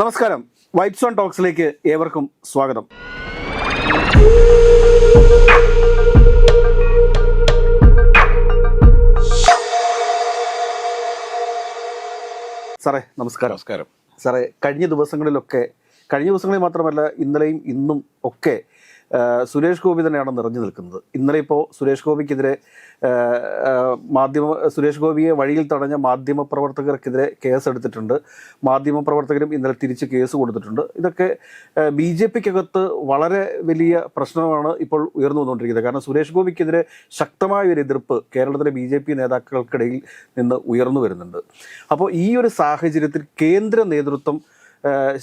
നമസ്കാരം. White zone ടോക്സിലേക്ക് ഏവർക്കും സ്വാഗതം. സാറേ നമസ്കാരം. നമസ്കാരം. സാറേ കഴിഞ്ഞ ദിവസങ്ങളിലൊക്കെ കഴിഞ്ഞ ദിവസങ്ങളിൽ മാത്രമല്ല ഇന്നലെയും ഇന്നും ഒക്കെ സുരേഷ് ഗോപി തന്നെയാണ് നിറഞ്ഞു നിൽക്കുന്നത്. ഇന്നലെ ഇപ്പോൾ സുരേഷ് ഗോപിക്കെതിരെ മാധ്യമ സുരേഷ് ഗോപിയെ വഴിയിൽ തടഞ്ഞ മാധ്യമ പ്രവർത്തകർക്കെതിരെ കേസ് എടുത്തിട്ടുണ്ട്. മാധ്യമ പ്രവർത്തകരും ഇന്നലെ തിരിച്ച് കേസ് കൊടുത്തിട്ടുണ്ട്. ഇതൊക്കെ ബി ജെ പിക്കകത്ത് വളരെ വലിയ പ്രശ്നമാണ് ഇപ്പോൾ ഉയർന്നു വന്നുകൊണ്ടിരിക്കുന്നത്. കാരണം സുരേഷ് ഗോപിക്കെതിരെ ശക്തമായ ഒരു എതിർപ്പ് കേരളത്തിലെ ബി ജെ പി നേതാക്കൾക്കിടയിൽ നിന്ന് ഉയർന്നു വരുന്നുണ്ട്. അപ്പോൾ ഈ ഒരു സാഹചര്യത്തിൽ കേന്ദ്ര നേതൃത്വം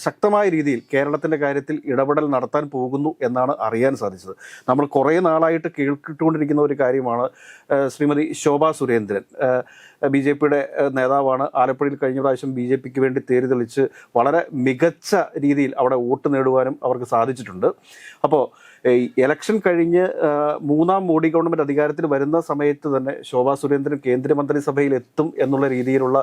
ശക്തമായ രീതിയിൽ കേരളത്തിന്റെ കാര്യത്തിൽ ഇടപെടൽ നടത്താൻ പോകുന്നു എന്നാണ് അറിയാൻ സാധിച്ചത്. നമ്മൾ കുറേ നാളായിട്ട് കേൾക്കിട്ടുകൊണ്ടിരിക്കുന്ന ഒരു കാര്യമാണ് ശ്രീമതി ശോഭാ സുരേന്ദ്രൻ. ബി ജെ പിയുടെ നേതാവാണ്. ആലപ്പുഴയിൽ കഴിഞ്ഞ പ്രാവശ്യം ബി ജെ പിക്ക് വേണ്ടി തേര് തെളിച്ച് വളരെ മികച്ച രീതിയിൽ അവിടെ വോട്ട് നേടുവാനും അവർക്ക് സാധിച്ചിട്ടുണ്ട്. അപ്പോൾ ഇലക്ഷൻ കഴിഞ്ഞ് മൂന്നാം മോഡി ഗവൺമെന്റ് അധികാരത്തിൽ വരുന്ന സമയത്ത് തന്നെ ശോഭാ സുരേന്ദ്രൻ കേന്ദ്രമന്ത്രിസഭയിൽ എത്തും എന്നുള്ള രീതിയിലുള്ള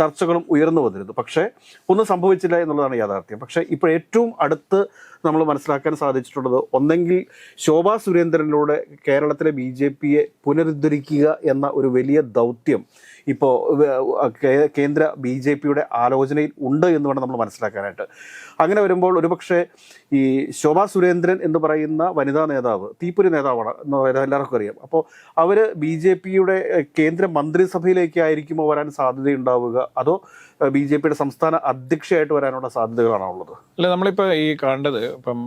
ചർച്ചകളും ഉയർന്നു വന്നിരുന്നു. പക്ഷേ ഒന്നും സംഭവിച്ചില്ല എന്നുള്ളതാണ് യാഥാർത്ഥ്യം. പക്ഷേ ഇപ്പോൾ ഏറ്റവും അടുത്ത് നമ്മൾ മനസ്സിലാക്കാൻ സാധിച്ചിട്ടുള്ളത് ഒന്നെങ്കിൽ ശോഭാ സുരേന്ദ്രനിലൂടെ കേരളത്തിലെ ബി ജെ പിയെ പുനരുദ്ധരിക്കുക എന്ന ഒരു വലിയ ദൗത്യം ഇപ്പോൾ കേന്ദ്ര ബി ജെ പിയുടെ ആലോചനയിൽ ഉണ്ട് എന്ന് വേണം നമ്മൾ മനസ്സിലാക്കാനായിട്ട്. അങ്ങനെ വരുമ്പോൾ ഒരുപക്ഷെ ഈ ശോഭാ സുരേന്ദ്രൻ എന്ന് പറയുന്ന വനിതാ നേതാവ് തീപ്പൊരി നേതാവാണ് എല്ലാവർക്കും അറിയാം. അപ്പോൾ അവർ ബി ജെ പിയുടെ കേന്ദ്ര മന്ത്രിസഭയിലേക്കായിരിക്കുമോ വരാൻ സാധ്യതയുണ്ടാവുക? അതോ ബി ജെ പിയുടെ സംസ്ഥാന അധ്യക്ഷയായിട്ട് വരാനുള്ള സാധ്യതകളാണോ ഉള്ളത്? അല്ല നമ്മളിപ്പോൾ ഈ കണ്ടത് ഇപ്പം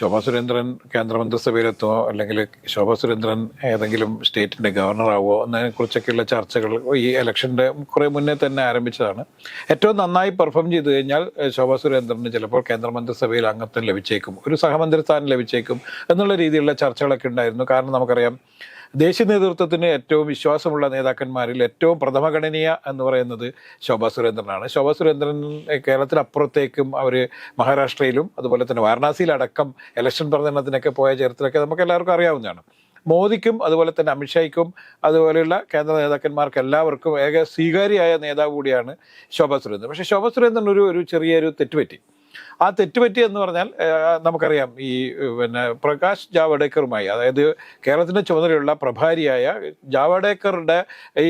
ശോഭാ സുരേന്ദ്രൻ കേന്ദ്രമന്ത്രിസഭയിലെത്തുമോ അല്ലെങ്കിൽ ശോഭാ സുരേന്ദ്രൻ ഏതെങ്കിലും സ്റ്റേറ്റിന്റെ ഗവർണറാവോ എന്നതിനെ കുറിച്ചൊക്കെയുള്ള ചർച്ചകൾ ഈ ഇലക്ഷന്റെ കുറേ മുന്നേ തന്നെ ആരംഭിച്ചതാണ്. ഏറ്റവും നന്നായി പെർഫോം ചെയ്തു കഴിഞ്ഞാൽ ശോഭാ സുരേന്ദ്രന് ചിലപ്പോൾ കേന്ദ്രമന്ത്രിസഭയിൽ അംഗത്വം ലഭിച്ചേക്കും ഒരു സഹമന്ത്രി സ്ഥാനം ലഭിച്ചേക്കും എന്നുള്ള രീതിയിലുള്ള ചർച്ചകളൊക്കെ ഉണ്ടായിരുന്നു. കാരണം നമുക്കറിയാം ദേശീയ നേതൃത്വത്തിന് ഏറ്റവും വിശ്വാസമുള്ള നേതാക്കന്മാരിൽ ഏറ്റവും പ്രഥമഗണനീയ എന്ന് പറയുന്നത് ശോഭാ സുരേന്ദ്രനാണ്. ശോഭാ സുരേന്ദ്രൻ കേരളത്തിനപ്പുറത്തേക്കും അവർ മഹാരാഷ്ട്രയിലും അതുപോലെ തന്നെ വാരണാസിയിലടക്കം ഇലക്ഷൻ പ്രചരണത്തിനൊക്കെ പോയ ചരിത്രമൊക്കെ നമുക്ക് എല്ലാവർക്കും അറിയാവുന്നതാണ്. മോദിക്കും അതുപോലെ തന്നെ അമിത്ഷായ്ക്കും അതുപോലെയുള്ള കേന്ദ്ര നേതാക്കന്മാർക്ക് എല്ലാവർക്കും ഏക സ്വീകാര്യമായ നേതാവ് കൂടിയാണ് ശോഭാ സുരേന്ദ്രൻ. പക്ഷേ ശോഭാ സുരേന്ദ്രൻ ഒരു ഒരു ചെറിയൊരു തെറ്റുപറ്റി. ആ തെറ്റുപറ്റി എന്ന് പറഞ്ഞാൽ നമുക്കറിയാം ഈ പിന്നെ പ്രകാശ് ജാവഡേക്കറുമായി അതായത് കേരളത്തിന്റെ ചുമതലയുള്ള പ്രഭാരിയായ ജാവഡേക്കറുടെ ഈ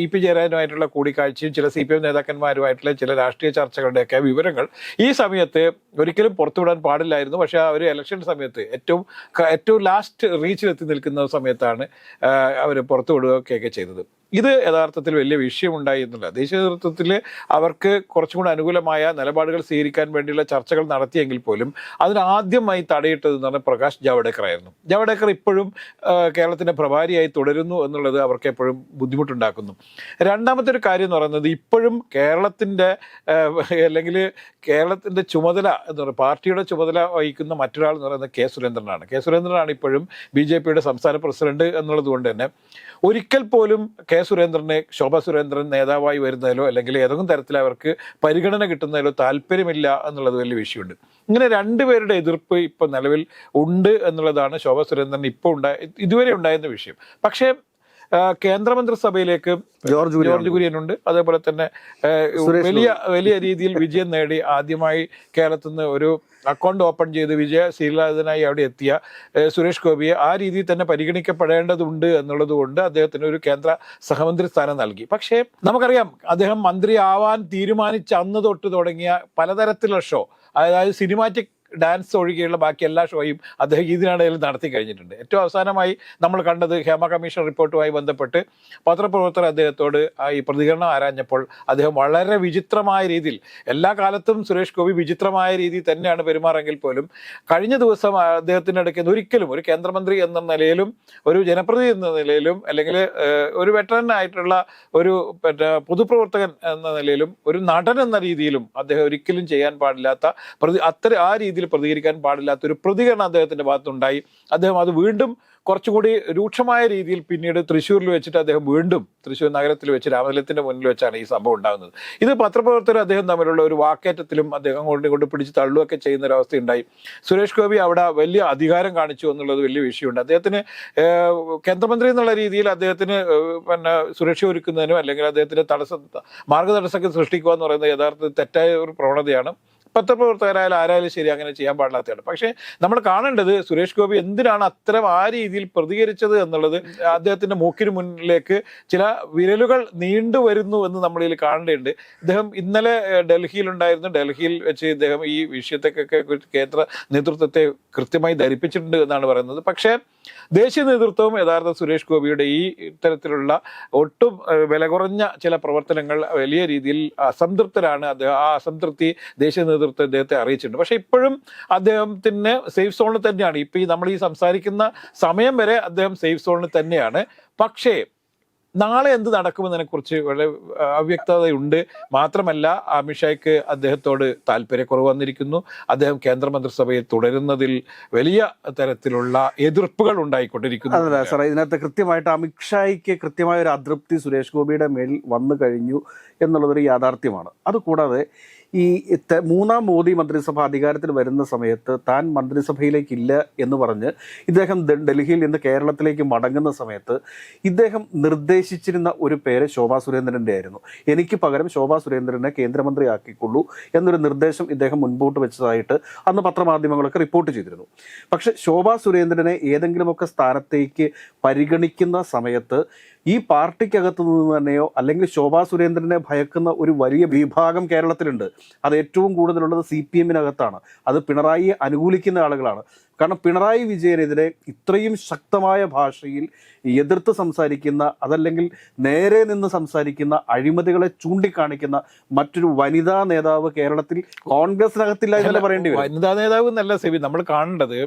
ഇ പി ജയരാജനുമായിട്ടുള്ള കൂടിക്കാഴ്ചയും ചില സി പി എം നേതാക്കന്മാരുമായിട്ടുള്ള ചില രാഷ്ട്രീയ ചർച്ചകളുടെയൊക്കെ വിവരങ്ങൾ ഈ സമയത്ത് ഒരിക്കലും പുറത്തുവിടാൻ പാടില്ലായിരുന്നു. പക്ഷേ ആ ഒരു ഇലക്ഷൻ സമയത്ത് ഏറ്റവും ഏറ്റവും ലാസ്റ്റ് റീച്ചിലെത്തി നിൽക്കുന്ന സമയത്താണ് അവർ പുറത്തുവിടുകയൊക്കെ ചെയ്തത്. ഇത് യഥാർത്ഥത്തിൽ വലിയ വിഷയമുണ്ടായി എന്നുള്ള ദേശീയ നേതൃത്വത്തിൽ അവർക്ക് കുറച്ചും കൂടി അനുകൂലമായ നിലപാടുകൾ സ്വീകരിക്കാൻ വേണ്ടിയുള്ള ചർച്ചകൾ നടത്തിയെങ്കിൽ പോലും അതിന് ആദ്യമായി തടയിട്ടത് എന്ന് പറഞ്ഞാൽ പ്രകാശ് ജാവഡേക്കർ ആയിരുന്നു. ജാവഡേക്കർ ഇപ്പോഴും കേരളത്തിന്റെ പ്രഭാരിയായി തുടരുന്നു എന്നുള്ളത് അവർക്ക് എപ്പോഴും ബുദ്ധിമുട്ടുണ്ടാക്കുന്നു. രണ്ടാമത്തെ ഒരു കാര്യം എന്ന് പറയുന്നത് ഇപ്പോഴും കേരളത്തിന്റെ അല്ലെങ്കിൽ കേരളത്തിന്റെ ചുമതല എന്ന് പറയുന്നത് പാർട്ടിയുടെ ചുമതല വഹിക്കുന്ന മറ്റൊരാൾ എന്ന് പറയുന്നത് കെ സുരേന്ദ്രനാണ്. കെ സുരേന്ദ്രനാണ് ഇപ്പോഴും ബി ജെ പിയുടെ സംസ്ഥാന പ്രസിഡന്റ് എന്നുള്ളത് കൊണ്ട് തന്നെ ഒരിക്കൽ പോലും കെ സുരേന്ദ്രനെ ശോഭ സുരേന്ദ്രൻ നേതാവായി വരുന്നതിലോ അല്ലെങ്കിൽ ഏതെങ്കിലും തരത്തിൽ അവർക്ക് പരിഗണന കിട്ടുന്നതിലോ താല്പര്യമില്ല എന്നുള്ളത് വലിയ വിഷയമുണ്ട്. ഇങ്ങനെ രണ്ടുപേരുടെ എതിർപ്പ് ഇപ്പം നിലവിൽ ഉണ്ട് എന്നുള്ളതാണ് ശോഭ സുരേന്ദ്രൻ ഇപ്പോൾ ഉണ്ടായ ഇതുവരെ ഉണ്ടായിരുന്ന വിഷയം. പക്ഷേ കേന്ദ്രമന്ത്രിസഭയിലേക്ക് ജോർജ് കുര്യൻ ജോർജ് കുര്യനുണ്ട് അതേപോലെ തന്നെ വലിയ വലിയ രീതിയിൽ വിജയം നേടി ആദ്യമായി കേരളത്തിൽ നിന്ന് ഒരു അക്കൗണ്ട് ഓപ്പൺ ചെയ്ത് വിജയ ശീലാതനായി അവിടെ എത്തിയ സുരേഷ് ഗോപിയെ ആ രീതിയിൽ തന്നെ പരിഗണിക്കപ്പെടേണ്ടതുണ്ട് എന്നുള്ളത് കൊണ്ട് അദ്ദേഹത്തിന് ഒരു കേന്ദ്ര സഹമന്ത്രി സ്ഥാനം നൽകി. പക്ഷേ നമുക്കറിയാം അദ്ദേഹം മന്ത്രിയാവാൻ തീരുമാനിച്ച അന്ന് തൊട്ട് തുടങ്ങിയ പലതരത്തിലുള്ള ഷോ അതായത് സിനിമാറ്റിക് ഡാൻസ് ഒഴികെയുള്ള ബാക്കി എല്ലാ ഷോയും അദ്ദേഹം ഇതിനിടയിൽ നടത്തി കഴിഞ്ഞിട്ടുണ്ട്. ഏറ്റവും അവസാനമായി നമ്മൾ കണ്ടത് ഹേമ കമ്മീഷൻ റിപ്പോർട്ടുമായി ബന്ധപ്പെട്ട് പത്രപ്രവർത്തകർ അദ്ദേഹത്തോട് ഈ പ്രതികരണം ആരാഞ്ഞപ്പോൾ അദ്ദേഹം വളരെ വിചിത്രമായ രീതിയിൽ എല്ലാ കാലത്തും സുരേഷ് ഗോപി വിചിത്രമായ രീതിയിൽ തന്നെയാണ് പെരുമാറെങ്കിൽ പോലും കഴിഞ്ഞ ദിവസം അദ്ദേഹത്തിന്റെ ഇടയ്ക്ക് ഒരിക്കലും ഒരു കേന്ദ്രമന്ത്രി എന്ന നിലയിലും ഒരു ജനപ്രതിനിധി എന്ന നിലയിലും അല്ലെങ്കിൽ ഒരു വെറ്ററൻ ആയിട്ടുള്ള ഒരു പിന്നെ പൊതുപ്രവർത്തകൻ എന്ന നിലയിലും ഒരു നടൻ എന്ന രീതിയിലും അദ്ദേഹം ഒരിക്കലും ചെയ്യാൻ പാടില്ലാത്ത പ്രതി അത്ര ആ രീതിയിൽ പ്രതികരിക്കാൻ പാടില്ലാത്ത ഒരു പ്രതികരണം അദ്ദേഹത്തിന്റെ ഭാഗത്തുണ്ടായി അദ്ദേഹം അത് വീണ്ടും കുറച്ചുകൂടി രൂക്ഷമായ രീതിയിൽ പിന്നീട് തൃശ്ശൂരിൽ വെച്ചിട്ട് അദ്ദേഹം വീണ്ടും തൃശ്ശൂർ നഗരത്തിൽ വെച്ച് രാമലയത്തിന്റെ മുന്നിൽ വെച്ചാണ് ഈ സംഭവം ഉണ്ടാകുന്നത്. ഇത് പത്രപ്രവർത്തകർ അദ്ദേഹം തമ്മിലുള്ള ഒരു വാക്കേറ്റത്തിലും അദ്ദേഹം കൊണ്ട് കൊണ്ട് പിടിച്ച് തള്ളുകയൊക്കെ ചെയ്യുന്ന ഒരു അവസ്ഥയുണ്ടായി സുരേഷ് ഗോപി അവിടെ വലിയ അധികാരം കാണിച്ചു എന്നുള്ളത് വലിയ വിഷയമുണ്ട്. അദ്ദേഹത്തിന് കേന്ദ്രമന്ത്രി എന്നുള്ള രീതിയിൽ അദ്ദേഹത്തിന് പിന്നെ സുരക്ഷ ഒരുക്കുന്നതിനും അല്ലെങ്കിൽ അദ്ദേഹത്തിന് തടസ്സം മാർഗതടസ്സമൊക്കെ സൃഷ്ടിക്കുക എന്ന് പറയുന്നത് യഥാർത്ഥത്തിൽ തെറ്റായ ഒരു പ്രവണതയാണ്. പത്രപ്രവർത്തകരായാലും ആരായാലും ശരി അങ്ങനെ ചെയ്യാൻ പാടില്ലാത്തതാണ്. പക്ഷേ നമ്മൾ കാണേണ്ടത് സുരേഷ് ഗോപി എന്തിനാണ് അത്തരം ആ രീതിയിൽ പ്രതികരിച്ചത് എന്നുള്ളത് അദ്ദേഹത്തിന്റെ മൂക്കിന് മുന്നിലേക്ക് ചില വിരലുകൾ നീണ്ടു വരുന്നു എന്ന് നമ്മളിൽ കാണേണ്ടതുണ്ട്. ഇദ്ദേഹം ഇന്നലെ ഡൽഹിയിലുണ്ടായിരുന്നു. ഡൽഹിയിൽ വെച്ച് ഇദ്ദേഹം ഈ വിഷയത്തെക്കൊക്കെ കേന്ദ്ര നേതൃത്വത്തെ കൃത്യമായി ധരിപ്പിച്ചിട്ടുണ്ട് എന്നാണ് പറയുന്നത്. പക്ഷേ ദേശീയ നേതൃത്വവും യഥാർത്ഥ സുരേഷ് ഗോപിയുടെ ഈ ഇത്തരത്തിലുള്ള ഒട്ടും വില കുറഞ്ഞ ചില പ്രവർത്തനങ്ങൾ വലിയ രീതിയിൽ അസംതൃപ്തരാണ് അദ്ദേഹം. ആ അസംതൃപ്തി ദേശീയ അദ്ദേഹത്തെ അറിയിച്ചിട്ടുണ്ട്. പക്ഷേ ഇപ്പോഴും അദ്ദേഹത്തിന് സേഫ് സോണിൽ തന്നെയാണ്. ഇപ്പൊ ഈ നമ്മൾ ഈ സംസാരിക്കുന്ന സമയം വരെ അദ്ദേഹം സേഫ് സോണിൽ തന്നെയാണ്. പക്ഷേ നാളെ എന്ത് നടക്കുമെന്നതിനെ കുറിച്ച് വളരെ അവ്യക്തതയുണ്ട്. മാത്രമല്ല അമിത്ഷായ്ക്ക് അദ്ദേഹത്തോട് താല്പര്യക്കുറവ് വന്നിരിക്കുന്നു. അദ്ദേഹം കേന്ദ്രമന്ത്രിസഭയിൽ തുടരുന്നതിൽ വലിയ തരത്തിലുള്ള എതിർപ്പുകൾ ഉണ്ടായിക്കൊണ്ടിരിക്കുന്നു. അതെ സാറേ. ഇതിനകത്ത് കൃത്യമായിട്ട് അമിത്ഷായ്ക്ക് കൃത്യമായ ഒരു അതൃപ്തി സുരേഷ് ഗോപിയുടെ മേൽ വന്നു കഴിഞ്ഞു എന്നുള്ളതൊരു യാഥാർത്ഥ്യമാണ്. അതുകൂടാതെ ഈ മൂന്നാം മോദി മന്ത്രിസഭ അധികാരത്തിൽ വരുന്ന സമയത്ത് താൻ മന്ത്രിസഭയിലേക്കില്ല എന്ന് പറഞ്ഞ് ഇദ്ദേഹം ഡൽഹിയിൽ നിന്ന് കേരളത്തിലേക്ക് മടങ്ങുന്ന സമയത്ത് ഇദ്ദേഹം നിർദ്ദേശിച്ചിരുന്ന ഒരു പേര് ശോഭാ സുരേന്ദ്രന്റെ ആയിരുന്നു. എനിക്ക് പകരം ശോഭാ സുരേന്ദ്രനെ കേന്ദ്രമന്ത്രിയാക്കിക്കൊള്ളൂ എന്നൊരു നിർദ്ദേശം ഇദ്ദേഹം മുൻപോട്ട് വെച്ചതായിട്ട് അന്ന് പത്രമാധ്യമങ്ങളൊക്കെ റിപ്പോർട്ട് ചെയ്തിരുന്നു. പക്ഷെ ശോഭാ സുരേന്ദ്രനെ ഏതെങ്കിലുമൊക്കെ സ്ഥാനത്തേക്ക് പരിഗണിക്കുന്ന സമയത്ത് ഈ പാർട്ടിക്കകത്തു നിന്ന് തന്നെയോ അല്ലെങ്കിൽ ശോഭാ സുരേന്ദ്രനെ ഭയക്കുന്ന ഒരു വലിയ വിഭാഗം കേരളത്തിലുണ്ട്. അത് ഏറ്റവും കൂടുതലുള്ളത് സി പി എമ്മിനകത്താണ്. അത് പിണറായിയെ അനുകൂലിക്കുന്ന ആളുകളാണ്. കാരണം പിണറായി വിജയനെതിരെ ഇത്രയും ശക്തമായ ഭാഷയിൽ എതിർത്ത് സംസാരിക്കുന്ന അതല്ലെങ്കിൽ നേരെ നിന്ന് സംസാരിക്കുന്ന അഴിമതികളെ ചൂണ്ടിക്കാണിക്കുന്ന മറ്റൊരു വനിതാ നേതാവ് കേരളത്തിൽ കോൺഗ്രസിനകത്തില്ല എന്നല്ല പറയേണ്ടി വരും? വനിതാ നേതാവ് എന്നല്ല സെബി നമ്മൾ കാണേണ്ടത്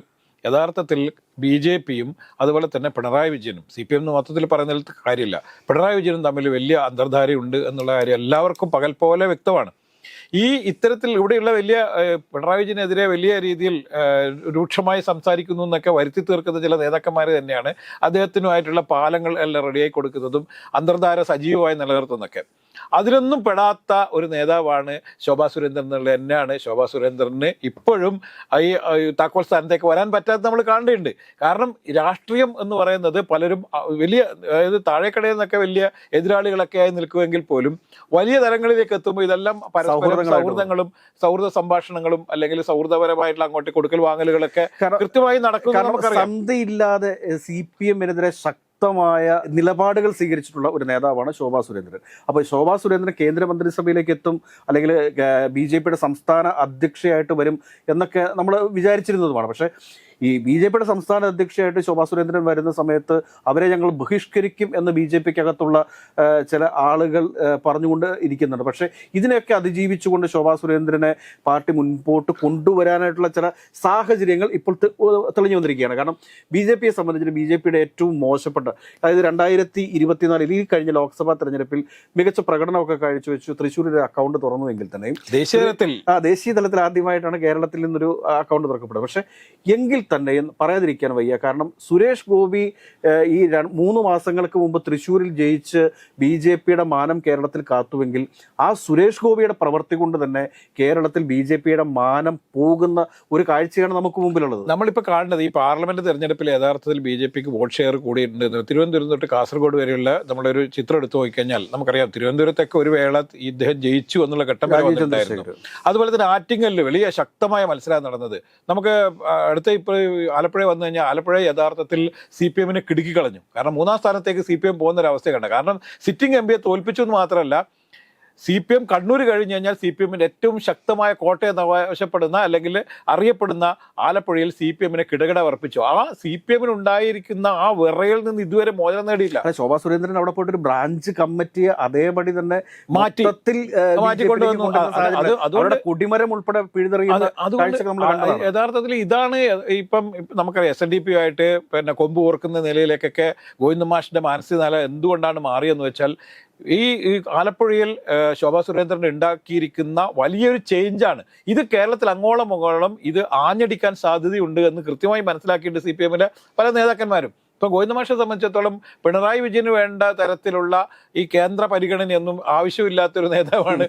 യഥാർത്ഥത്തിൽ ബി ജെ പിയും അതുപോലെ തന്നെ പിണറായി വിജയനും സി പി എം എന്ന് മൊത്തത്തിൽ പറയുന്നതിൽ കാര്യമില്ല. പിണറായി വിജയനും തമ്മിൽ വലിയ അന്തർധാരയുണ്ട് എന്നുള്ള കാര്യം എല്ലാവർക്കും പകൽ പോലെ വ്യക്തമാണ്. ഈ ഇത്തരത്തിൽ ഇവിടെയുള്ള വലിയ പിണറായി വിജയനെതിരെ വലിയ രീതിയിൽ രൂക്ഷമായി സംസാരിക്കുന്നു എന്നൊക്കെ വരുത്തി തീർക്കുന്ന ചില നേതാക്കന്മാർ തന്നെയാണ്. അദ്ദേഹത്തിനുമായിട്ടുള്ള പാലങ്ങൾ എല്ലാം റെഡിയായി കൊടുക്കുന്നതും അന്തർധാര സജീവമായി നിലനിർത്തുന്നതൊക്കെ. അതിലൊന്നും പെടാത്ത ഒരു നേതാവാണ് ശോഭാ സുരേന്ദ്രൻ എന്നുള്ളത് തന്നെയാണ്. ശോഭാ സുരേന്ദ്രന് ഇപ്പോഴും ഈ താക്കോൽ സ്ഥാനത്തേക്ക് വരാൻ പറ്റാത്ത നമ്മൾ കാണേണ്ടതുണ്ട് കാരണം രാഷ്ട്രീയം എന്ന് പറയുന്നത് പലരും വലിയ അതായത് താഴേക്കടയിൽ നിന്നൊക്കെ വലിയ എതിരാളികളൊക്കെ ആയി നിൽക്കുമെങ്കിൽ പോലും വലിയ തലങ്ങളിലേക്ക് എത്തുമ്പോൾ ഇതെല്ലാം പരസ്പരം സൗഹൃദങ്ങളും സൗഹൃദ സംഭാഷണങ്ങളും അല്ലെങ്കിൽ സൗഹൃദപരമായിട്ടുള്ള അങ്ങോട്ട് കൊടുക്കൽ വാങ്ങലുകളൊക്കെ കൃത്യമായി നടക്കുന്നു നമുക്കറിയാം. സന്ധിയില്ലാതെ സി പി എമ്മിനെതിരെ ശക്തമായ നിലപാടുകൾ സ്വീകരിച്ചിട്ടുള്ള ഒരു നേതാവാണ് ശോഭാ സുരേന്ദ്രൻ. അപ്പോൾ ശോഭാ സുരേന്ദ്രൻ കേന്ദ്രമന്ത്രിസഭയിലേക്ക് എത്തും അല്ലെങ്കിൽ ബി ജെ പിയുടെ സംസ്ഥാന അധ്യക്ഷയായിട്ട് വരും എന്നൊക്കെ നമ്മൾ വിചാരിച്ചിരുന്നതുമാണ്. പക്ഷേ ഈ ബി ജെ പിയുടെ സംസ്ഥാന അധ്യക്ഷയായിട്ട് ശോഭാ സുരേന്ദ്രൻ വരുന്ന സമയത്ത് അവരെ ഞങ്ങൾ ബഹിഷ്കരിക്കും എന്ന് ബി ജെ പിക്ക് അകത്തുള്ള ചില ആളുകൾ പറഞ്ഞുകൊണ്ട് ഇരിക്കുന്നുണ്ട്. പക്ഷേ ഇതിനെയൊക്കെ അതിജീവിച്ചുകൊണ്ട് ശോഭാ സുരേന്ദ്രനെ പാർട്ടി മുൻപോട്ട് കൊണ്ടുവരാനായിട്ടുള്ള ചില സാഹചര്യങ്ങൾ ഇപ്പോൾ തെളിഞ്ഞു വന്നിരിക്കുകയാണ്. കാരണം ബി ജെ പിയെ സംബന്ധിച്ച് ബി ജെ പിയുടെ ഏറ്റവും മോശപ്പെട്ട അതായത് രണ്ടായിരത്തി ഇരുപത്തിനാലിൽ ഈ കഴിഞ്ഞ ലോക്സഭാ തെരഞ്ഞെടുപ്പിൽ മികച്ച പ്രകടനമൊക്കെ കാഴ്ചവെച്ചു തൃശ്ശൂരിൽ ഒരു അക്കൗണ്ട് തുറന്നുവെങ്കിൽ തന്നെയും ദേശീയ തലത്തിൽ. ആ ദേശീയ തലത്തിൽ ആദ്യമായിട്ടാണ് കേരളത്തിൽ നിന്നൊരു അക്കൗണ്ട് തുറക്കപ്പെടുന്നത്. പക്ഷേ എങ്കിൽ തന്നെയും പറയാതിരിക്കാൻ വയ്യ. കാരണം സുരേഷ് ഗോപി ഈ മൂന്ന് മാസങ്ങൾക്ക് മുമ്പ് തൃശ്ശൂരിൽ ജയിച്ച് ബി ജെ പിയുടെ മാനം കേരളത്തിൽ കാത്തുവെങ്കിൽ ആ സുരേഷ് ഗോപിയുടെ പ്രവൃത്തി കൊണ്ട് തന്നെ കേരളത്തിൽ ബി ജെ പിയുടെ മാനം പോകുന്ന ഒരു കാഴ്ചയാണ് നമുക്ക് മുമ്പിലുള്ളത്. നമ്മളിപ്പോൾ കാണുന്നത് ഈ പാർലമെന്റ് തെരഞ്ഞെടുപ്പിൽ യഥാർത്ഥത്തിൽ ബി ജെ പിക്ക് വോട്ട് ഷെയർ കൂടിയിട്ടുണ്ട്. തിരുവനന്തപുരം തൊട്ട് കാസർഗോഡ് വരെയുള്ള നമ്മളൊരു ചിത്രം എടുത്തു നോക്കിക്കഴിഞ്ഞാൽ നമുക്കറിയാം തിരുവനന്തപുരത്തൊക്കെ ഒരു വേള ഇദ്ദേഹം ജയിച്ചു എന്നുള്ള ഘട്ടം അതുപോലെ തന്നെ ആറ്റിങ്ങലിൽ വലിയ ശക്തമായ മത്സരം നടന്നത്. നമുക്ക് അടുത്ത ഇപ്പോൾ ആലപ്പുഴ വന്നു കഴിഞ്ഞാൽ ആലപ്പുഴ യഥാർത്ഥത്തിൽ സി പി എമ്മിനെ കിടുക്കി കളഞ്ഞു. കാരണം മൂന്നാം സ്ഥാനത്തേക്ക് സി പി എം പോകുന്ന ഒരു അവസ്ഥ കണ്ട. കാരണം സിറ്റിംഗ് എം പിയെ തോൽപ്പിച്ചു എന്ന് മാത്രമല്ല സി പി എം കണ്ണൂർ കഴിഞ്ഞു കഴിഞ്ഞാൽ സി പി എമ്മിന്റെ ഏറ്റവും ശക്തമായ കോട്ടയെന്ന് അവകാശപ്പെടുന്ന അല്ലെങ്കിൽ അറിയപ്പെടുന്ന ആലപ്പുഴയിൽ സി പി എമ്മിനെ കിടകിട വർപ്പിച്ചു ആ സി പി എമ്മിന് ഉണ്ടായിരിക്കുന്ന ആ വിറയിൽ നിന്ന് ഇതുവരെ മോചനം നേടിയില്ല ശോഭാ സുരേന്ദ്രൻ അവിടെ പോയിട്ട് ഒരു ബ്രാഞ്ച് കമ്മിറ്റിയെ അതേപടി തന്നെ മാറ്റത്തിൽ മാറ്റിക്കൊണ്ടുവന്നു. അതുകൊണ്ട് കുടിമരം ഉൾപ്പെടെ. യഥാർത്ഥത്തിൽ ഇതാണ് ഇപ്പം ഇപ്പം നമുക്കറിയാം എസ് എൻ ഡി പി ആയിട്ട് പിന്നെ കൊമ്പ് ഓർക്കുന്ന നിലയിലേക്കൊക്കെ ഗോവിന്ദ മാഷിന്റെ മാനസിക നില എന്തുകൊണ്ടാണ് മാറിയെന്ന് വെച്ചാൽ ഈ ആലപ്പുഴയിൽ ശോഭാ സുരേന്ദ്രൻ ഉണ്ടാക്കിയിരിക്കുന്ന വലിയൊരു ചേഞ്ചാണ് ഇത് കേരളത്തിൽ അങ്ങോളം അങ്ങോളം ഇത് ആഞ്ഞടിക്കാൻ സാധ്യതയുണ്ട് എന്ന് കൃത്യമായി മനസ്സിലാക്കിയിട്ട് സി പി എമ്മിലെ പല നേതാക്കന്മാരും. ഇപ്പൊ ഗോവിന്ദമാഷെ സംബന്ധിച്ചിടത്തോളം പിണറായി വിജയന് വേണ്ട തരത്തിലുള്ള ഈ കേന്ദ്ര പരിഗണനയൊന്നും ആവശ്യമില്ലാത്തൊരു നേതാവാണ്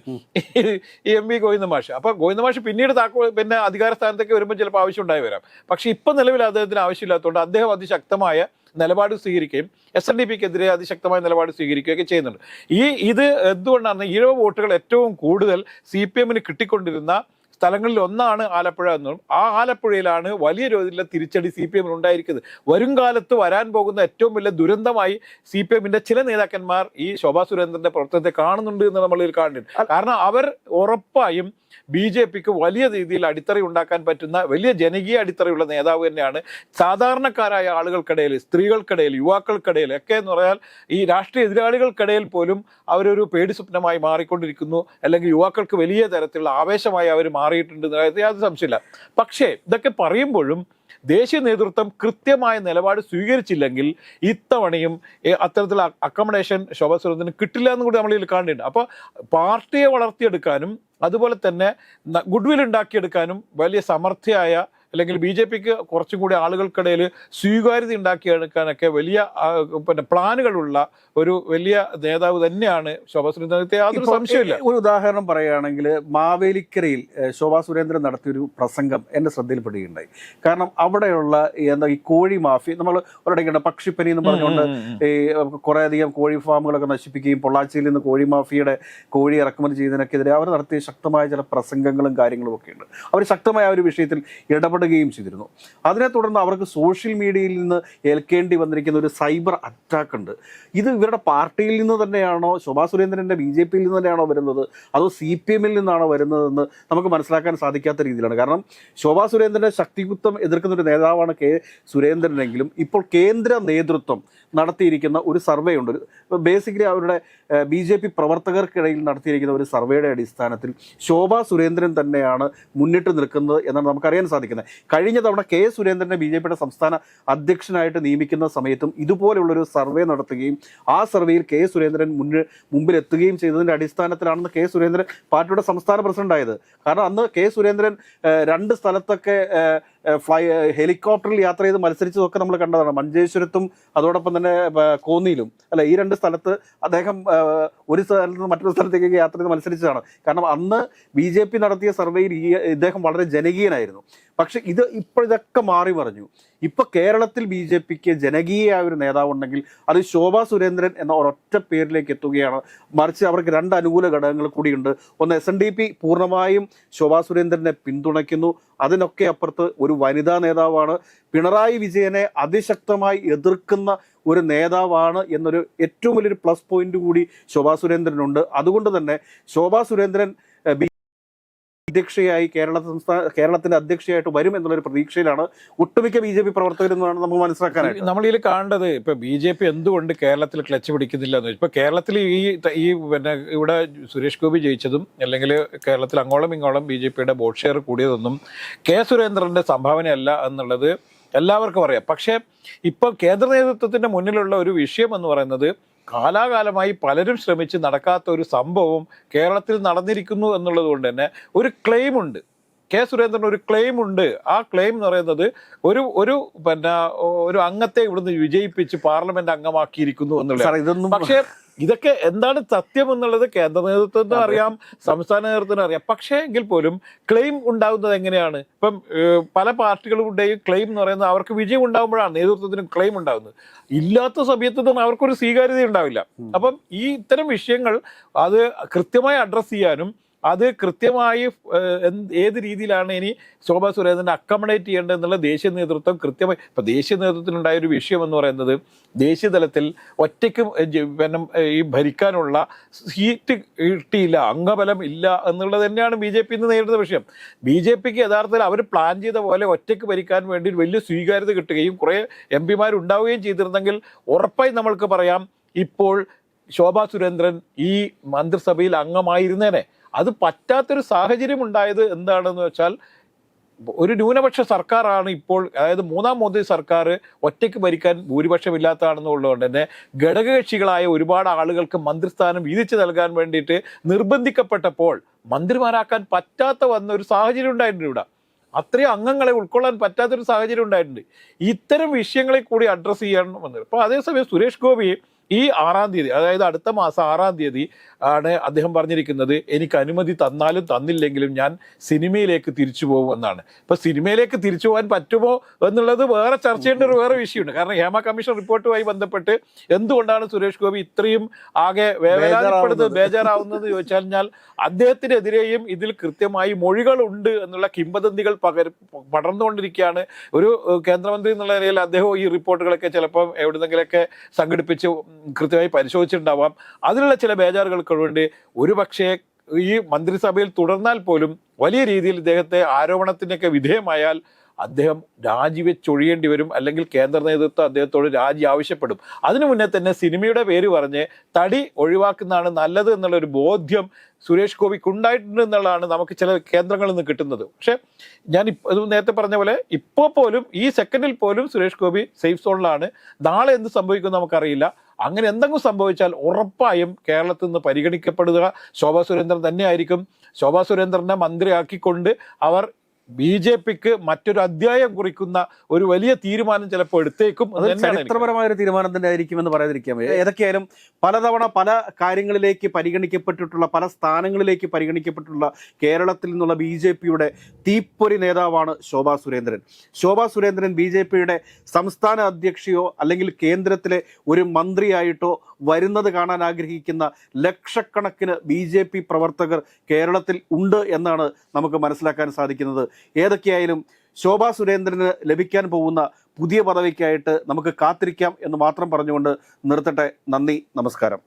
ഈ എം വി ഗോവിന്ദമാഷ്. അപ്പൊ ഗോവിന്ദമാഷ് പിന്നീട് താക്കോ പിന്നെ അധികാര സ്ഥാനത്തേക്ക് വരുമ്പോൾ ചിലപ്പോൾ ആവശ്യം ഉണ്ടായി വരാം. പക്ഷെ ഇപ്പൊ നിലവിൽ അദ്ദേഹത്തിന് ആവശ്യമില്ലാത്തതുകൊണ്ട് അദ്ദേഹം അതിശക്തമായ നിലപാട് സ്വീകരിക്കുകയും എസ് എൻ ഡി പിക്കെതിരെ അതിശക്തമായ നിലപാട് സ്വീകരിക്കുകയൊക്കെ ചെയ്യുന്നുണ്ട്. ഈ ഇത് എന്തുകൊണ്ടാണ് ഈഴവ വോട്ടുകൾ ഏറ്റവും കൂടുതൽ സി പി എമ്മിന് കിട്ടിക്കൊണ്ടിരുന്ന സ്ഥലങ്ങളിൽ ഒന്നാണ് ആലപ്പുഴ എന്നും ആ ആലപ്പുഴയിലാണ് വലിയ രീതിയിലുള്ള തിരിച്ചടി സി പി എമ്മിന് ഉണ്ടായിരിക്കുന്നത്. വരും കാലത്ത് വരാൻ പോകുന്ന ഏറ്റവും വലിയ ദുരന്തമായി സി പി എമ്മിന്റെ ചില നേതാക്കന്മാർ ഈ ശോഭാ സുരേന്ദ്രന്റെ പ്രവർത്തനത്തെ കാണുന്നുണ്ട് എന്ന് നമ്മൾ കാണുന്നുണ്ട്. കാരണം അവർ ഉറപ്പായും ബി ജെ പിക്ക് വലിയ രീതിയിൽ അടിത്തറ ഉണ്ടാക്കാൻ പറ്റുന്ന വലിയ ജനകീയ അടിത്തറയുള്ള നേതാവ് തന്നെയാണ് സാധാരണക്കാരായ ആളുകൾക്കിടയിൽ സ്ത്രീകൾക്കിടയിൽ യുവാക്കൾക്കിടയിൽ ഒക്കെ എന്ന് പറഞ്ഞാൽ ഈ രാഷ്ട്രീയ എതിരാളികൾക്കിടയിൽ പോലും അവരൊരു പേടി സ്വപ്നമായി മാറിക്കൊണ്ടിരിക്കുന്നു. അല്ലെങ്കിൽ യുവാക്കൾക്ക് വലിയ തരത്തിലുള്ള ആവേശമായി അവർ മാറിയിട്ടുണ്ട്. എന്നത് യാതൊരു സംശയമില്ല പക്ഷേ ഇതൊക്കെ പറയുമ്പോഴും ദേശീയ നേതൃത്വം കൃത്യമായ നിലപാട് സ്വീകരിച്ചില്ലെങ്കിൽ ഇത്തവണയും അത്തരത്തിലുള്ള അക്കോമഡേഷൻ ശോഭാ സുരേന്ദ്രന് കിട്ടില്ല എന്ന് കൂടി നമ്മൾ ഇതിൽ കാണുന്നുണ്ട്. അപ്പോൾ പാർട്ടിയെ വളർത്തിയെടുക്കാനും അതുപോലെ തന്നെ ഗുഡ്വിൽ ഉണ്ടാക്കിയെടുക്കാനും വലിയ സമർത്ഥയായ അല്ലെങ്കിൽ ബി ജെ പിക്ക് കുറച്ചും കൂടി ആളുകൾക്കിടയിൽ സ്വീകാര്യത ഉണ്ടാക്കിയെടുക്കാനൊക്കെ വലിയ പിന്നെ പ്ലാനുകളുള്ള ഒരു വലിയ നേതാവ് തന്നെയാണ് ശോഭാ സുരേന്ദ്രൻ. യാതൊരു സംശയമില്ല ഒരു ഉദാഹരണം പറയുകയാണെങ്കിൽ മാവേലിക്കരയിൽ ശോഭാ സുരേന്ദ്രൻ നടത്തിയൊരു പ്രസംഗം എന്റെ ശ്രദ്ധയിൽപ്പെടുകയുണ്ടായി. കാരണം അവിടെയുള്ള എന്താ ഈ കോഴി മാഫി നമ്മൾ ഒരിടയ്ക്കുണ്ട് പക്ഷിപ്പനി എന്ന് പറഞ്ഞുകൊണ്ട്. ഈ കുറേയധികം കോഴി ഫാമുകളൊക്കെ നശിപ്പിക്കുകയും പൊള്ളാച്ചിയിൽ നിന്ന് കോഴി മാഫിയുടെ കോഴി ഇറക്കുമതി ചെയ്യുന്നതിനൊക്കെതിരെ അവർ നടത്തിയ ശക്തമായ ചില പ്രസംഗങ്ങളും കാര്യങ്ങളും ഒക്കെ ഉണ്ട് അവർ ശക്തമായ ആ ഒരു വിഷയത്തിൽ ഇടപെടുകയും ചെയ്തിരുന്നു. അതിനെ തുടർന്ന് അവർക്ക് സോഷ്യൽ മീഡിയയിൽ നിന്ന് ഏൽക്കേണ്ടി വന്നിരിക്കുന്ന ഒരു സൈബർ അറ്റാക്ക് ഉണ്ട്. ഇത് ഇവരുടെ പാർട്ടിയിൽ നിന്ന് തന്നെയാണോ ശോഭാ സുരേന്ദ്രന്റെ ബി ജെ പിയിൽ നിന്ന് തന്നെയാണോ വരുന്നത്? അതോ സി പി എമ്മിൽ നിന്നാണോ വരുന്നതെന്ന് നമുക്ക് മനസ്സിലാക്കാൻ സാധിക്കാത്ത രീതിയിലാണ്. കാരണം ശോഭാ സുരേന്ദ്രന്റെ ശക്തികുത്തം എതിർക്കുന്ന ഒരു നേതാവാണ് കെ സുരേന്ദ്രനെങ്കിലും ഇപ്പോൾ കേന്ദ്ര നേതൃത്വം നടത്തിയിരിക്കുന്ന ഒരു സർവേ ഉണ്ട്. ബേസിക്കലി അവരുടെ ബി ജെ പി പ്രവർത്തകർക്കിടയിൽ നടത്തിയിരിക്കുന്ന ഒരു സർവേയുടെ അടിസ്ഥാനത്തിൽ ശോഭാ സുരേന്ദ്രൻ തന്നെയാണ് മുന്നിട്ട് നിൽക്കുന്നത് എന്നാണ് നമുക്കറിയാൻ സാധിക്കുന്നത്. കഴിഞ്ഞ തവണ കെ സുരേന്ദ്രനെ ബി ജെ പിയുടെ സംസ്ഥാന അധ്യക്ഷനായിട്ട് നിയമിക്കുന്ന സമയത്തും ഇതുപോലുള്ളൊരു സർവേ നടത്തുകയും ആ സർവേയിൽ കെ സുരേന്ദ്രൻ മുന്നിൽ മുമ്പിലെത്തുകയും ചെയ്തതിന്റെ അടിസ്ഥാനത്തിലാണെന്ന് കെ സുരേന്ദ്രൻ പാർട്ടിയുടെ സംസ്ഥാന പ്രസിഡന്റായത്. കാരണം അന്ന് കെ സുരേന്ദ്രൻ രണ്ട് സ്ഥലത്തൊക്കെ ഫ്ലൈ ഹെലികോപ്റ്ററിൽ യാത്ര ചെയ്ത് മത്സരിച്ചതൊക്കെ നമ്മൾ കണ്ടതാണ്. മഞ്ചേശ്വരത്തും അതോടൊപ്പം തന്നെ കോന്നിയിലും. അല്ല ഈ രണ്ട് സ്ഥലത്ത് അദ്ദേഹം ഒരു സ്ഥലത്ത് നിന്ന് മറ്റൊരു സ്ഥലത്തേക്ക് യാത്ര ചെയ്ത് മത്സരിച്ചതാണ്. കാരണം അന്ന് ബി ജെ പി നടത്തിയ സർവേയിൽ ഈ ഇദ്ദേഹം വളരെ ജനകീയനായിരുന്നു. പക്ഷെ ഇത് ഇപ്പോൾ ഇതൊക്കെ മാറി പറഞ്ഞു ഇപ്പൊ കേരളത്തിൽ ബി ജെ പിക്ക് ജനകീയമായ ഒരു നേതാവുണ്ടെങ്കിൽ അത് ശോഭാ സുരേന്ദ്രൻ എന്ന ഒരൊറ്റ പേരിലേക്ക് എത്തുകയാണ്. മറിച്ച് അവർക്ക് രണ്ട് അനുകൂല ഘടകങ്ങൾ കൂടിയുണ്ട്. ഒന്ന് എസ് എൻ ഡി പി പൂർണമായും ശോഭാ സുരേന്ദ്രനെ പിന്തുണയ്ക്കുന്നു. അതിനൊക്കെ അപ്പുറത്ത് ഒരു വനിതാ നേതാവാണ്. പിണറായി വിജയനെ അതിശക്തമായി എതിർക്കുന്ന ഒരു നേതാവാണ് എന്നൊരു ഏറ്റവും വലിയൊരു പ്ലസ് പോയിന്റ് കൂടി ശോഭാ സുരേന്ദ്രനുണ്ട്. അതുകൊണ്ട് തന്നെ ശോഭാ സുരേന്ദ്രൻ അധ്യക്ഷയായി കേരള സംസ്ഥാന കേരളത്തിന്റെ അധ്യക്ഷയായിട്ട് വരും എന്നുള്ളൊരു പ്രതീക്ഷയിലാണ് ഒട്ടുമിക്ക ബി ജെ പി പ്രവർത്തകരെന്നാണ് നമുക്ക് മനസ്സിലാക്കാനായിട്ട്. നമ്മളിൽ കാണേണ്ടത് ഇപ്പൊ ബി ജെ പി എന്തുകൊണ്ട് കേരളത്തിൽ ക്ലച്ച് പിടിക്കുന്നില്ല എന്ന് ഇപ്പൊ കേരളത്തിൽ ഈ ഈ പിന്നെ ഇവിടെ സുരേഷ് ഗോപി ജയിച്ചതും അല്ലെങ്കിൽ കേരളത്തിൽ അങ്ങോളം ഇങ്ങോളം ബി ജെ പിയുടെ വോട്ട് ഷെയർ കൂടിയതൊന്നും കെ സുരേന്ദ്രന്റെ സംഭാവനയല്ല എന്നുള്ളത് എല്ലാവർക്കും അറിയാം. പക്ഷേ ഇപ്പം കേന്ദ്ര നേതൃത്വത്തിന്റെ മുന്നിലുള്ള ഒരു വിഷയം എന്ന് പറയുന്നത് കാലാകാലമായി പലരും ശ്രമിച്ച് നടക്കാത്ത ഒരു സംഭവം കേരളത്തിൽ നടന്നിരിക്കുന്നു എന്നുള്ളത് കൊണ്ട് തന്നെ ഒരു ക്ലെയിം ഉണ്ട്. കെ സുരേന്ദ്രൻ ഒരു ക്ലെയിം ഉണ്ട്. ആ ക്ലെയിം എന്ന് പറയുന്നത് ഒരു ഒരു പിന്നെ ഒരു അംഗത്തെ ഇവിടുന്ന് വിജയിപ്പിച്ച് പാർലമെന്റ് അംഗമാക്കിയിരിക്കുന്നു എന്നുള്ളത് സാർ പക്ഷേ ഇതൊക്കെ എന്താണ് സത്യം എന്നുള്ളത് കേന്ദ്ര നേതൃത്വത്തിന് അറിയാം സംസ്ഥാന നേതൃത്വത്തിന് അറിയാം. പക്ഷേ എങ്കിൽ പോലും ക്ലെയിം ഉണ്ടാകുന്നത് എങ്ങനെയാണ്? ഇപ്പം പല പാർട്ടികളുടെയും ക്ലെയിം എന്ന് പറയുന്നത് അവർക്ക് വിജയം ഉണ്ടാകുമ്പോഴാണ് നേതൃത്വത്തിന് ക്ലെയിം ഉണ്ടാകുന്നത്. ഇല്ലാത്ത സമയത്തൊന്നും അവർക്കൊരു സ്വീകാര്യത ഉണ്ടാവില്ല. അപ്പം ഈ ഇത്തരം വിഷയങ്ങൾ അത് കൃത്യമായി അഡ്രസ്സ് ചെയ്യാനും അത് കൃത്യമായി ഏത് രീതിയിലാണ് ഇനി ശോഭാ സുരേന്ദ്രനെ അക്കമഡേറ്റ് ചെയ്യേണ്ടത് എന്നുള്ള ദേശീയ നേതൃത്വം കൃത്യമായി ഇപ്പം ദേശീയ നേതൃത്വത്തിനുണ്ടായ ഒരു വിഷയം എന്ന് പറയുന്നത് ദേശീയ തലത്തിൽ ഒറ്റയ്ക്ക് പിന്നെ ഈ ഭരിക്കാനുള്ള സീറ്റ് കിട്ടിയില്ല അംഗബലം ഇല്ല എന്നുള്ളത് തന്നെയാണ് ബി ജെ പി ഇന്ന് നേരിടുന്ന വിഷയം. ബി ജെ പിക്ക് യഥാർത്ഥത്തിൽ അവർ പ്ലാൻ ചെയ്ത പോലെ ഒറ്റയ്ക്ക് ഭരിക്കാൻ വേണ്ടി വലിയ സ്വീകാര്യത കിട്ടുകയും കുറേ എം പിമാർ ഉണ്ടാവുകയും ചെയ്തിരുന്നെങ്കിൽ ഉറപ്പായി നമ്മൾക്ക് പറയാം ഇപ്പോൾ ശോഭാ സുരേന്ദ്രൻ ഈ മന്ത്രിസഭയിൽ അംഗമായിരുന്നേനെ. അത് പറ്റാത്തൊരു സാഹചര്യം ഉണ്ടായത് എന്താണെന്ന് വെച്ചാൽ ഒരു ന്യൂനപക്ഷ സർക്കാരാണ് ഇപ്പോൾ അതായത് മൂന്നാം മോദി സർക്കാർ ഒറ്റയ്ക്ക് ഭരിക്കാൻ ഭൂരിപക്ഷമില്ലാത്തതാണെന്നുള്ളതുകൊണ്ട് തന്നെ ഘടകകക്ഷികളായ ഒരുപാട് ആളുകൾക്ക് മന്ത്രിസ്ഥാനം വീതിച്ചു നൽകാൻ വേണ്ടിയിട്ട് നിർബന്ധിക്കപ്പെട്ടപ്പോൾ മന്ത്രിമാരാക്കാൻ പറ്റാത്ത വന്ന ഒരു സാഹചര്യം ഉണ്ടായിട്ടുണ്ട് ഇവിടെ. അത്രയും അംഗങ്ങളെ ഉൾക്കൊള്ളാൻ പറ്റാത്തൊരു സാഹചര്യം ഉണ്ടായിട്ടുണ്ട്. ഇത്തരം വിഷയങ്ങളെ കൂടി അഡ്രസ്സ് ചെയ്യണം വന്നത്. അപ്പോൾ അതേസമയം സുരേഷ് ഗോപി ഈ ആറാം തീയതി അതായത് അടുത്ത മാസം ആറാം തീയതി ആണ് അദ്ദേഹം പറഞ്ഞിരിക്കുന്നത് എനിക്ക് അനുമതി തന്നാലും തന്നില്ലെങ്കിലും ഞാൻ സിനിമയിലേക്ക് തിരിച്ചു പോകും എന്നാണ്. ഇപ്പൊ സിനിമയിലേക്ക് തിരിച്ചു പോകാൻ പറ്റുമോ എന്നുള്ളത് വേറെ ചർച്ച ചെയ്യേണ്ട ഒരു വേറെ വിഷയമുണ്ട്. കാരണം ഹേമ കമ്മീഷൻ റിപ്പോർട്ടുമായി ബന്ധപ്പെട്ട് എന്തുകൊണ്ടാണ് സുരേഷ് ഗോപി ഇത്രയും ആകെ വേവലാതിപ്പെടുന്നത് ബേജാറാവുന്നത്? ചോദിച്ചാൽ അദ്ദേഹത്തിനെതിരെയും ഇതിൽ കൃത്യമായി മൊഴികളുണ്ട് എന്നുള്ള കിംബദന്തികൾ പകർ പടർന്നുകൊണ്ടിരിക്കുകയാണ്. ഒരു കേന്ദ്രമന്ത്രി എന്നുള്ള നിലയിൽ അദ്ദേഹം ഈ റിപ്പോർട്ടുകളൊക്കെ ചിലപ്പോൾ എവിടുന്നെങ്കിലൊക്കെ സംഘടിപ്പിച്ച് കൃത്യമായി പരിശോധിച്ചിട്ടുണ്ടാവാം. അതിലുള്ള ചില ബേജാറുകൾക്ക് വേണ്ടി ഒരു പക്ഷേ ഈ മന്ത്രിസഭയിൽ തുടർന്നാൽ പോലും വലിയ രീതിയിൽ ഇദ്ദേഹത്തെ ആരോപണത്തിനൊക്കെ വിധേയമായാൽ അദ്ദേഹം രാജിവെച്ചൊഴിയേണ്ടി വരും അല്ലെങ്കിൽ കേന്ദ്ര നേതൃത്വം അദ്ദേഹത്തോട് രാജി ആവശ്യപ്പെടും. അതിനു മുന്നേ തന്നെ സിനിമയുടെ പേര് പറഞ്ഞ് തടി ഒഴിവാക്കുന്നതാണ് നല്ലത് എന്നുള്ളൊരു ബോധ്യം സുരേഷ് ഗോപിക്ക് ഉണ്ടായിട്ടുണ്ട് എന്നുള്ളതാണ് നമുക്ക് ചില കേന്ദ്രങ്ങളിൽ നിന്ന് കിട്ടുന്നത്. പക്ഷേ ഞാൻ ഇത് നേരത്തെ പറഞ്ഞ പോലെ ഇപ്പോൾ പോലും ഈ സെക്കൻഡിൽ പോലും സുരേഷ് ഗോപി സേഫ് സോണിലാണ്. നാളെ എന്ത് സംഭവിക്കും നമുക്കറിയില്ല. അങ്ങനെ എന്തെങ്കിലും സംഭവിച്ചാൽ ഉറപ്പായും കേരളത്തിൽ നിന്ന് പരിഗണിക്കപ്പെടുക. ശോഭാ സുരേന്ദ്രൻ തന്നെയായിരിക്കും. ശോഭാ സുരേന്ദ്രനെ മന്ത്രിയാക്കിക്കൊണ്ട് അവർ ബി ജെ പിക്ക് മറ്റൊരു അധ്യായം കുറിക്കുന്ന ഒരു വലിയ തീരുമാനം ചിലപ്പോൾ എടുത്തേക്കും അത് ചരിത്രപരമായ ഒരു തീരുമാനം തന്നെ ആയിരിക്കുമെന്ന് പറയാതിരിക്കാൻ വയ്യ. ഏതൊക്കെയായാലും പലതവണ പല കാര്യങ്ങളിലേക്ക് പരിഗണിക്കപ്പെട്ടിട്ടുള്ള പല സ്ഥാനങ്ങളിലേക്ക് പരിഗണിക്കപ്പെട്ടിട്ടുള്ള കേരളത്തിൽ നിന്നുള്ള ബി ജെ പിയുടെ തീപ്പൊരി നേതാവാണ് ശോഭാ സുരേന്ദ്രൻ ശോഭാ സുരേന്ദ്രൻ ബി ജെ പിയുടെ സംസ്ഥാന അധ്യക്ഷയോ അല്ലെങ്കിൽ കേന്ദ്രത്തിലെ ഒരു മന്ത്രിയായിട്ടോ വരുന്നത് കാണാൻ ആഗ്രഹിക്കുന്ന ലക്ഷക്കണക്കിന് ബി ജെ പി പ്രവർത്തകർ കേരളത്തിൽ ഉണ്ട് എന്നാണ് നമുക്ക് മനസ്സിലാക്കാൻ സാധിക്കുന്നത്. ഏതൊക്കെയായാലും ശോഭാ സുരേന്ദ്രന് ലഭിക്കാൻ പോകുന്ന പുതിയ പദവിക്കായിട്ട് നമുക്ക് കാത്തിരിക്കാം എന്ന് മാത്രം പറഞ്ഞുകൊണ്ട് നിർത്തട്ടെ. നന്ദി നമസ്കാരം.